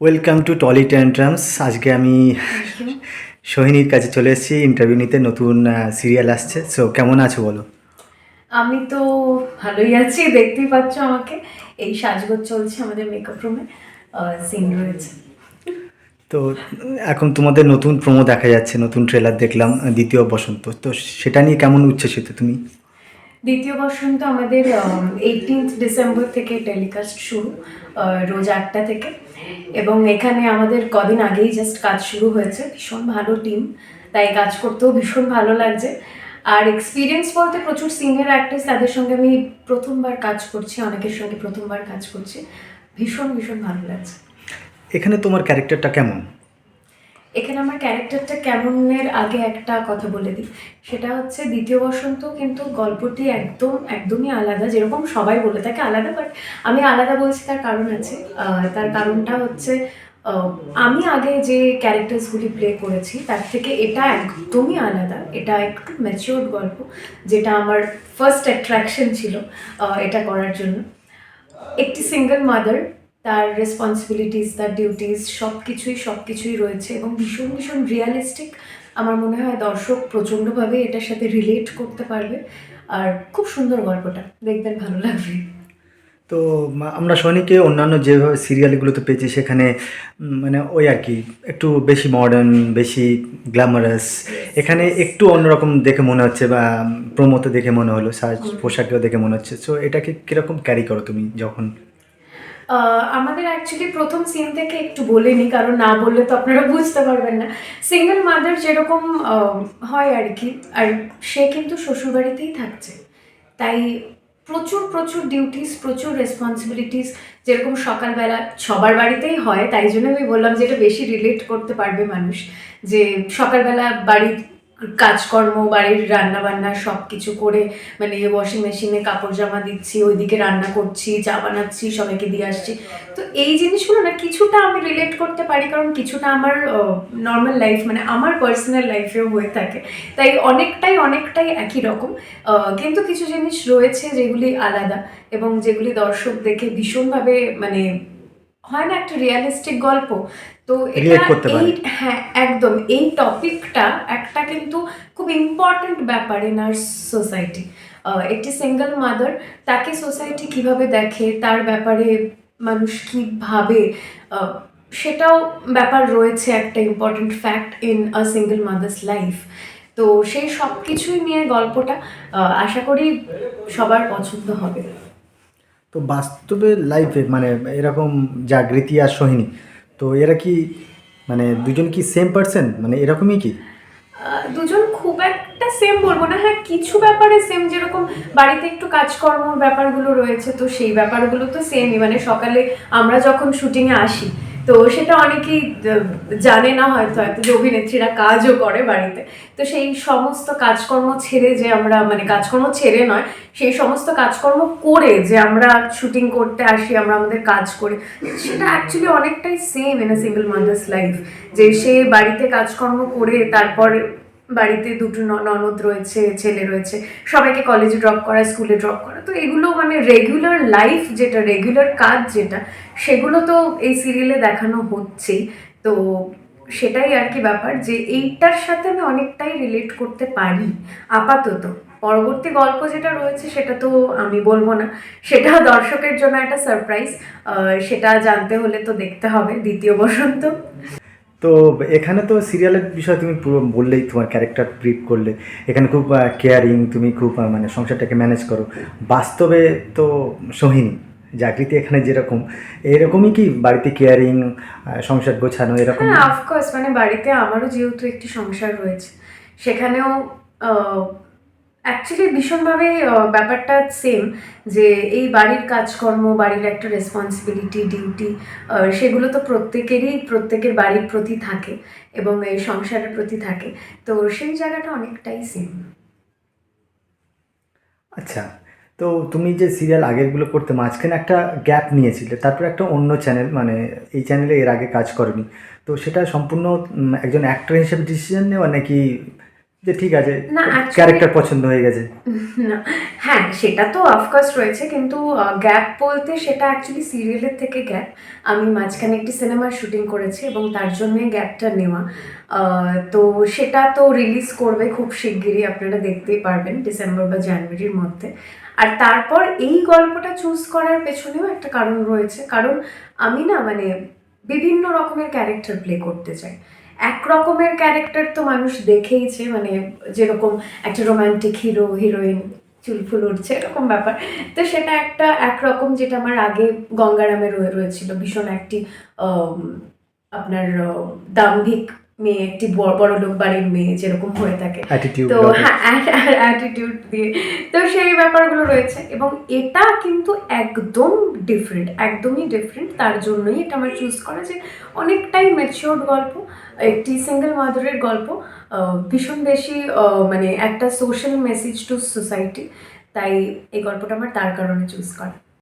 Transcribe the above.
Welcome to trolley tantrums আজকে আমি সোহিনীর কাছে চলে এসেছি ইন্টারভিউ নিতে। নতুন সিরিয়াল আসছে। সো কেমন আছো বলো? আমি তো ভালোই আছি। দেখতেই পাচ্ছ আমাকে। এই সাজগোজ চলছে আমাদের মেকআপ রুমে সিন রয়েছে। তো এখন তোমাদের নতুন প্রোমো দেখা যাচ্ছে। নতুন ট্রেলার দেখলাম দ্বিতীয় বসন্ত। তো সেটা নিয়ে কেমন উচ্ছ্বসিত তুমি? দ্বিতীয় বসন্ত আমাদের এইটিনথ ডিসেম্বর থেকে টেলিকাস্ট শুরু। রোজ আটটা থেকে। এবং এখানে আমাদের কদিন আগেই জাস্ট কাজ শুরু হয়েছে। ভীষণ ভালো টিম তাই কাজ করতেও ভীষণ ভালো লাগছে। আর এক্সপিরিয়েন্স বলতে প্রচুর সিনিয়র অ্যাক্ট্রেস তাদের সঙ্গে আমি প্রথমবার কাজ করছি, অনেকের সঙ্গে প্রথমবার কাজ করছি। ভীষণ ভীষণ ভালো লাগছে। এখানে তোমার ক্যারেক্টারটা কেমন? এখানে আমার ক্যারেক্টারটা কেমনের আগে একটা কথা বলে দিই। সেটা হচ্ছে দ্বিতীয় বসন্ত কিন্তু গল্পটি একদম, একদমই আলাদা, যেরকম সবাই বলে থাকে আলাদা বাট আমি আলাদা বলছি তার কারণ আছে। তার কারণটা হচ্ছে আমি আগে যে ক্যারেক্টার্সগুলি প্লে করেছি, তার থেকে এটা একদমই আলাদা। এটা একটু ম্যাচিওর গল্প, যেটা আমার ফার্স্ট অ্যাট্রাকশন ছিল এটা করার জন্য। একটি সিঙ্গেল মাদার তার রেসপন্সিবিলিটিস তার ডিউটিস সব কিছুই সব কিছুই রয়েছে এবং ভীষণ ভীষণ রিয়ালিস্টিক আমার মনে হয় দর্শক প্রচণ্ডভাবে এটার সাথে রিলেট করতে পারবে। আর খুব সুন্দর গল্পটা। দেখবেন ভালো লাগবে। তো আমরা সোহিনীকে অন্যান্য যেভাবে সিরিয়ালগুলোতে পেয়েছি সেখানে মানে ওই আর কি একটু বেশি মডার্ন বেশি গ্ল্যামারাস এখানে একটু অন্যরকম দেখে মনে হচ্ছে বা প্রমোতে দেখে মনে হলো সাজ পোশাকেও দেখে মনে হচ্ছে। সো এটাকে কীরকম ক্যারি করো তুমি যখন আমাদের অ্যাকচুয়ালি প্রথম সিন থেকে একটু বলে নিই কারণ না বললে তো আপনারা বুঝতে পারবেন না। সিঙ্গেল মাদার যেরকম হয় আর কি, আর সে কিন্তু শ্বশুরবাড়িতেই থাকছে। তাই প্রচুর প্রচুর ডিউটিস প্রচুর রেসপন্সিবিলিটিস যেরকম সকালবেলা সবার বাড়িতেই হয়, তাই জন্য আমি বললাম যে এটা বেশি রিলেট করতে পারবে মানুষ। যে সকালবেলা বাড়ির কাজকর্ম, বাড়ির রান্না বান্না সব কিছু করে মানে ওয়াশিং মেশিনে কাপড় জামা দিচ্ছি, ওইদিকে রান্না করছি, চা বানাচ্ছি, সবাইকে দিয়ে আসছি। তো এই জিনিসগুলো না কিছুটা আমি রিলেট করতে পারি, কারণ কিছুটা আমার নর্মাল লাইফ মানে আমার পার্সোনাল লাইফেও হয়ে থাকে। তাই অনেকটাই অনেকটাই একই রকম। কিন্তু কিছু জিনিস রয়েছে যেগুলি আলাদা এবং যেগুলি দর্শক দেখে ভীষণভাবে মানে হয় না একটা রিয়ালিস্টিক গল্প? তো এটা। এই হ্যাঁ একদম। এই টপিকটা একটা কিন্তু খুব ইম্পর্ট্যান্ট ব্যাপার ইন আর সোসাইটি একটি সিঙ্গেল মাদার তাকে সোসাইটি কীভাবে দেখে তার ব্যাপারে মানুষ কি ভাবে সেটাও ব্যাপার রয়েছে একটা important fact in a single mother's life তো সেই সব কিছুই নিয়ে গল্পটা আশা করি সবার পছন্দ হবে। তো বাস্তবে লাইফে মানে এরকম জাগৃতি আর সোহিনী তো এরা কি মানে দুজন কি সেম পার্সন মানে এরকমই কি? দুজন খুব একটা সেম বলব না। হ্যাঁ কিছু ব্যাপারে সেম যেরকম বাড়িতে একটু কাজকর্ম ব্যাপারগুলো রয়েছে, তো সেই ব্যাপারগুলো তো সেমই মানে সকালে আমরা যখন শুটিংয়ে আসি তো সেটা অনেকেই জানে না হয়তো হয়তো যে অভিনেত্রীরা কাজও করে বাড়িতে। তো সেই সমস্ত কাজকর্ম ছেড়ে যে আমরা মানে কাজকর্ম ছেড়ে নয়, সেই সমস্ত কাজকর্ম করে যে আমরা শুটিং করতে আসি, আমরা আমাদের কাজ করি, সেটা অ্যাকচুয়ালি অনেকটাই same in a single mother's life যে সে বাড়িতে কাজকর্ম করে তারপর বাড়িতে দুটো ননদ রয়েছে, ছেলে রয়েছে, সবাইকে কলেজে ড্রপ করা স্কুলে ড্রপ করা। তো এগুলো মানে রেগুলার লাইফ যেটা রেগুলার কাজ যেটা, সেগুলো তো এই সিরিয়ালে দেখানো হচ্ছেই। তো সেটাই আর কি ব্যাপার যে এইটার সাথে আমি অনেকটাই রিলেট করতে পারি, আপাতত। পরবর্তী গল্প যেটা রয়েছে সেটা তো আমি বলব না। সেটা দর্শকের জন্য একটা সারপ্রাইজ সেটা জানতে হলে তো দেখতে হবে, দ্বিতীয় বসন্ত। তো এখানে তো সিরিয়ালের বিষয়ে তুমি পুরো বললেই তোমার ক্যারেক্টার ব্রিফ করলে। এখানে খুব কেয়ারিং তুমি খুব মানে সংসারটাকে ম্যানেজ করো। বাস্তবে তো সহিনী, জাগৃতি এখানে যেরকম, এরকমই কি বাড়িতে কেয়ারিং সংসার গোছানো, এরকম? হ্যাঁ অফকোর্স মানে বাড়িতে আমারও যেহেতু একটি সংসার রয়েছে, সেখানেও অ্যাকচুয়ালি ভীষণভাবে ব্যাপারটা সেম যে এই বাড়ির কাজকর্ম, বাড়ির একটা রেসপন্সিবিলিটি ডিউটি সেগুলো তো প্রত্যেকেরই, প্রত্যেকের বাড়ির প্রতি থাকে এবং এই সংসারের প্রতি থাকে। তো সেই জায়গাটা অনেকটাই সেম আচ্ছা তো তুমি যে সিরিয়াল আগেরগুলো করতে মাঝখানে একটা গ্যাপ নিয়েছিলে, তারপর একটা অন্য চ্যানেল মানে এই চ্যানেলে এর আগে কাজ করেনি। তো সেটা সম্পূর্ণ একজন অ্যাক্টর হিসেবে ডিসিশন নেওয়া নাকি যে ঠিক আছে ক্যারেক্টার পছন্দ হয়ে গেছে। না হ্যাঁ সেটা তো অফকোর্স রয়েছে কিন্তু গ্যাপ বলতে সেটা অ্যাকচুয়ালি সিরিয়ালের থেকে গ্যাপ আমি মাঝখানে একটি সিনেমার শুটিং করেছি এবং তার জন্যই গ্যাপটা নেওয়া। তো সেটা তো রিলিজ করবে খুব শিগগিরই আপনারা দেখতেই পারবেন ডিসেম্বর বা জানুয়ারির মধ্যে। আর তারপর এই গল্পটা চুজ করার পেছনেও একটা কারণ রয়েছে। কারণ আমি না মানে বিভিন্ন রকমের ক্যারেক্টার প্লে করতে চাই। এক রকমের ক্যারেক্টার তো মানুষ দেখেইছে মানে যেরকম একটা রোম্যান্টিক হিরো হিরোইন চুল ফুল উঠছে এরকম ব্যাপার। তো সেটা একটা একরকম যেটা আমার আগে গঙ্গারামে রয়ে রয়েছিল, ভীষণ একটি আপনার দাম্ভিক মেয়ে একটি বড় লোক বাড়ির মেয়ে যেরকম হয়ে থাকে। তো হ্যাঁ অ্যাটিটিউড দিয়ে। তো সেই ব্যাপারগুলো রয়েছে এবং এটা কিন্তু একদম ডিফারেন্ট একদমই ডিফারেন্ট তার জন্যই এটা আমার চুজ করা যে অনেকটাই ম্যাচিওর্ড গল্প একটি সিঙ্গেল মাদারের গল্প ভীষণ বেশি মানে একটা সোশ্যাল মেসেজ টু সোসাইটি তাই এই গল্পটা আমার তার কারণে চুজ করা।